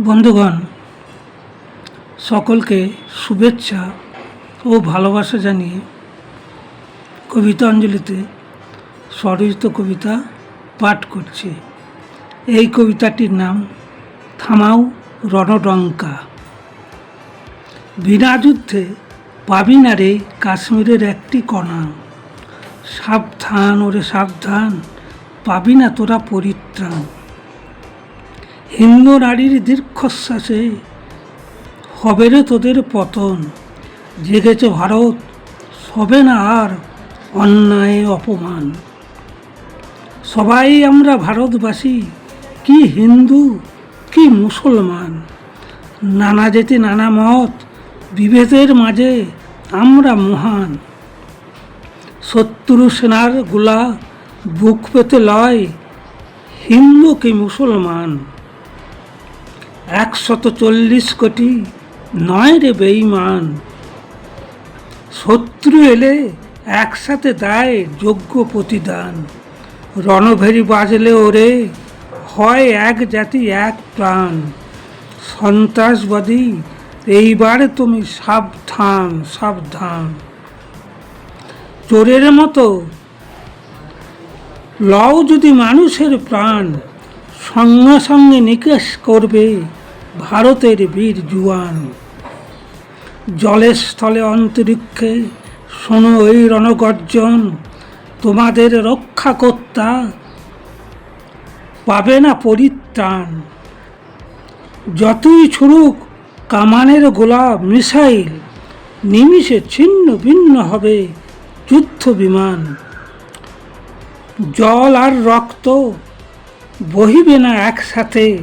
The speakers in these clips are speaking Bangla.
বন্ধুগণ, সকলকে শুভেচ্ছা ও ভালোবাসা জানিয়ে কবিতা অঞ্জলিতে স্বরচিত কবিতা পাঠ করছি। এই কবিতাটির নাম থামাও রণডঙ্কা। বিনা যুদ্ধে পাবি না রে কাশ্মীরের একটি কণা। সাবধান ওরে সাবধান, পাবি না তোরা পরিত্রাণ। হিন্দু নারীর দীর্ঘশ্বাসে। হবে রে তোদের পতন। জেগেছে ভারত, সবে না আর অন্যায় অপমান। সবাই আমরা ভারতবাসী, কি হিন্দু, কি মুসলমান। নানা জাতি, নানা মত, বিভেদের মাঝে আমরা মহান। শত্রু সেনারগুলা বুক পেতে লয় হিন্দু কি মুসলমান। একশত চল্লিশ কোটি নয় রে বেঈমান। শত্রু এলে একসাথে দেয় যোগ্য প্রতিদান। রণভেরি বাজলে ওরে, হয় এক জাতি এক প্রাণ। সন্ত্রাসবাদী, এইবারে তুমি সাবধান সাবধান। চোরের মতো লও যদি মানুষের প্রাণ, সঙ্গে সঙ্গে নিকেশ করবে। ভারতের বীর জুয়ান। জলের স্থলে অন্তরিক্ষে শোনো এই রণগর্জন, তোমাদের রক্ষাকর্তা পাবে না পরিত্রাণ। যতই ছুড়ুক কামানের গোলাপ মিসাইল নিমিষে ছিন্ন ভিন্ন হবে যুদ্ধ বিমান। জল আর রক্ত বহিবে না একসাথে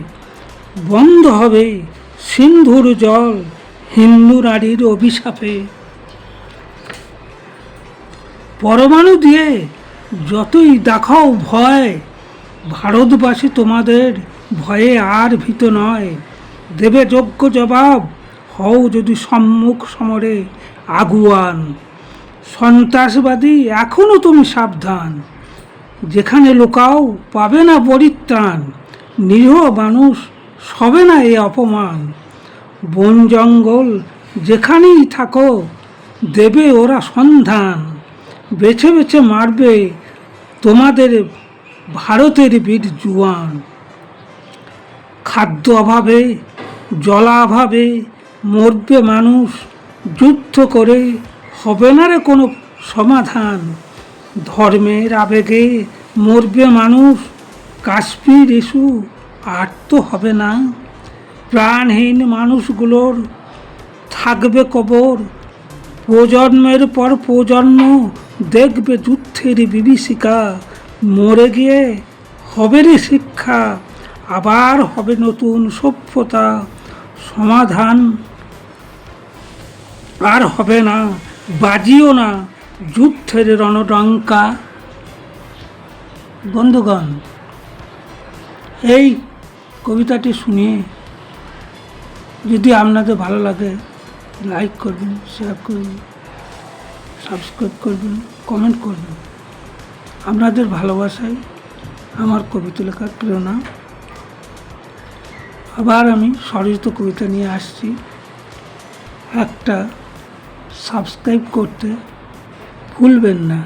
বন্ধ হবে সিন্ধুর জল হিন্দু নারীর অভিশাপে। পরমাণু দিয়ে যতই দেখাও ভয়, ভারতবাসী তোমাদের ভয়ে আর ভীত নয়। দেবে যোগ্য জবাব, হও যদি সম্মুখ সমরে আগুয়ান। সন্ত্রাসবাদী এখনও তুমি সাবধান। যেখানে লোকাও পাবে না পরিত্রাণ। নিরীহ মানুষ সবে না এ অপমান। বন জঙ্গল যেখানেই থাকো, দেবে ওরা সন্ধান। বেছে বেছে মারবে তোমাদের ভারতের বীর জুয়ান। খাদ্য অভাবে জলাভাবে মরবে মানুষ, যুদ্ধ করে হবে না রে কোনো সমাধান। ধর্মের আবেগে মরবে মানুষ, কাশ্মীর ইস্যু আর তো হবে না। প্রাণহীন মানুষগুলোর থাকবে কবর। প্রজন্মের পর প্রজন্ম দেখবে যুদ্ধের বিভীষিকা। মরে গিয়ে হবে রে শিক্ষা, আবার হবে নতুন সভ্যতা। সমাধান আর হবে না, বাজিও না যুদ্ধের রণডঙ্কা। বন্ধুগণ, এই কবিতাটি শুনিয়ে যদি আপনাদের ভালো লাগে লাইক করবেন শেয়ার করবেন সাবস্ক্রাইব করবেন কমেন্ট করবেন। আপনাদের ভালোবাসাই আমার কবিতা লেখার প্রেরণা। আবার আমি স্বরচিত কবিতা নিয়ে আসছি। একটা সাবস্ক্রাইব করতে ভুলবেন না।